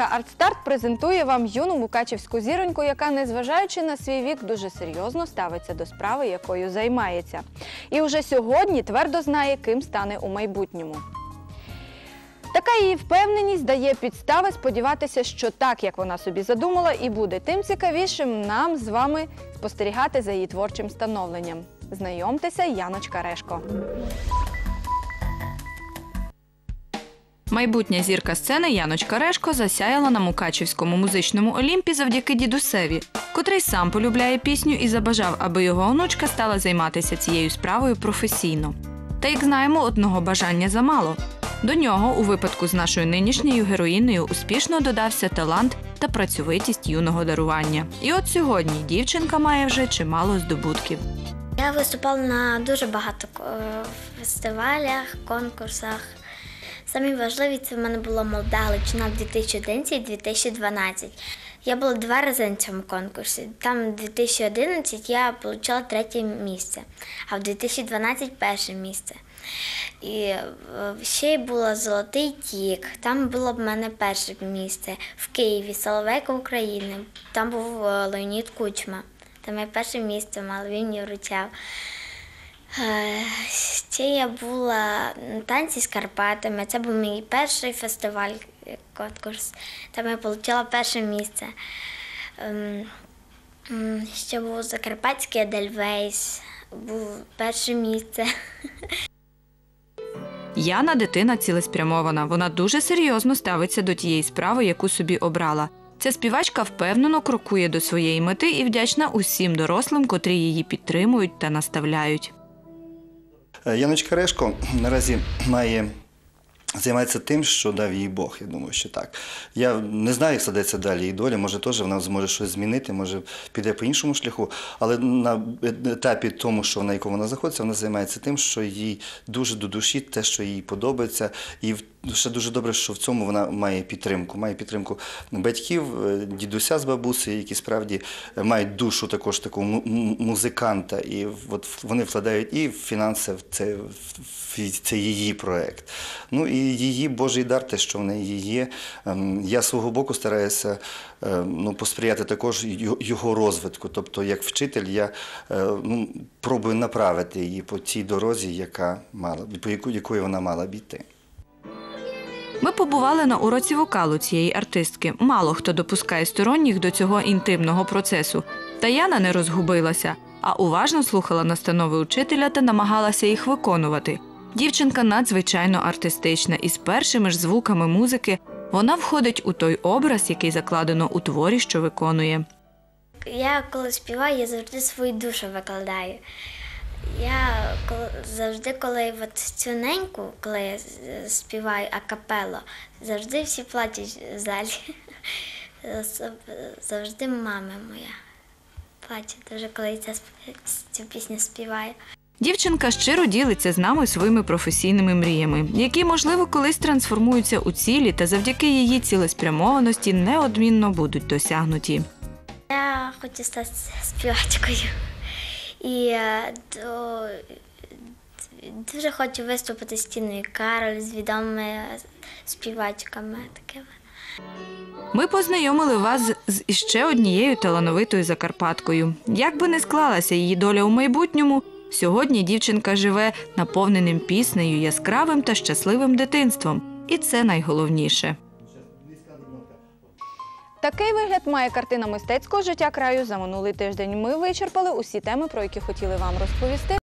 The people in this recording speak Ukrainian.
рубрика «Артстарт» презентує вам юну мукачівську зіроньку, яка, незважаючи на свій вік, дуже серйозно ставиться до справи, якою займається. І уже сьогодні твердо знає, ким стане у майбутньому. Така її впевненість дає підстави сподіватися, що так, як вона собі задумала, і буде тим цікавішим нам з вами спостерігати за її творчим становленням. Знайомтеся, Яночка Решко. Майбутня зірка сцени Яночка Решко засяяла на Мукачівському музичному олімпі завдяки дідусеві, котрий сам полюбляє пісню і забажав, аби його онучка стала займатися цією справою професійно. Та як знаємо, одного бажання замало. До нього, у випадку з нашою нинішньою героїною, успішно додався талант та працьовитість юного дарування. І от сьогодні дівчинка має вже чимало здобутків. Я виступала на дуже багато е, фестивалях, конкурсах. Самі важливі це в мене була молода Галичина в 2011 і 2012. Я була два рази на цьому конкурсі. Там в 2011 я отримала третє місце, а в 2012 перше місце. І е, ще й було Золотий Тік. Там було в мене перше місце в Києві, Соловейка України. Там був е, Леонід Кучма. Там я перше місце мала, він мені вручав. Е, Ще я була на танці з Карпатами. Це був мій перший фестиваль, е, конкурс. Там я отримала перше місце. Ем, Ще був Закарпатський Едельвейс, був перше місце. Яна дитина цілеспрямована. Вона дуже серйозно ставиться до тієї справи, яку собі обрала. Ця співачка впевнено крокує до своєї мети і вдячна усім дорослим, котрі її підтримують та наставляють. Е, Яночка Решко наразі має. Займається тим, що дав їй Бог, я думаю, що так. Я не знаю, як складеться далі її доля, може теж вона зможе щось змінити, може піде по іншому шляху. Але на етапі тому, що на якому вона знаходиться, вона займається тим, що їй дуже до душі, те, що їй подобається. І в- ще дуже добре, що в цьому вона має підтримку. Має підтримку батьків, е, дідуся з бабусею, які справді е, мають душу також такого му- му- музиканта. І от вони вкладають і фінанси в це, в це її проект. Ну і її Божий дар, те, що в неї є. Ем, Я свого боку стараюся е, ну, посприяти також його- розвитку. Тобто, як вчитель, я е, ну, пробую направити її по тій дорозі, яка мала, по якою вона мала б йти. Ми побували на уроці вокалу цієї артистки. Мало хто допускає сторонніх до цього інтимного процесу. Та Яна не розгубилася, а уважно слухала настанови учителя та намагалася їх виконувати. Дівчинка надзвичайно артистична, і з першими ж звуками музики вона входить у той образ, який закладено у творі, що виконує. Я коли співаю, я завжди свою душу викладаю. Я завжди, коли от цю неньку, коли я співаю акапело, завжди всі плачуть в залі. Завжди мама моя плаче дуже, коли цю пісню співаю. Дівчинка щиро ділиться з нами своїми професійними мріями, які, можливо, колись трансформуються у цілі та завдяки її цілеспрямованості неодмінно будуть досягнуті. Я хочу стати співачкою. І е, до, дуже хочу виступити з Тіною Кароль, з відомими співачками. Такими. Ми познайомили вас з іще однією талановитою закарпаткою. Як би не склалася її доля у майбутньому, сьогодні дівчинка живе наповненим піснею, яскравим та щасливим дитинством. І це найголовніше. Такий вигляд має картина мистецького життя краю. За минулий тиждень ми вичерпали усі теми, про які хотіли вам розповісти.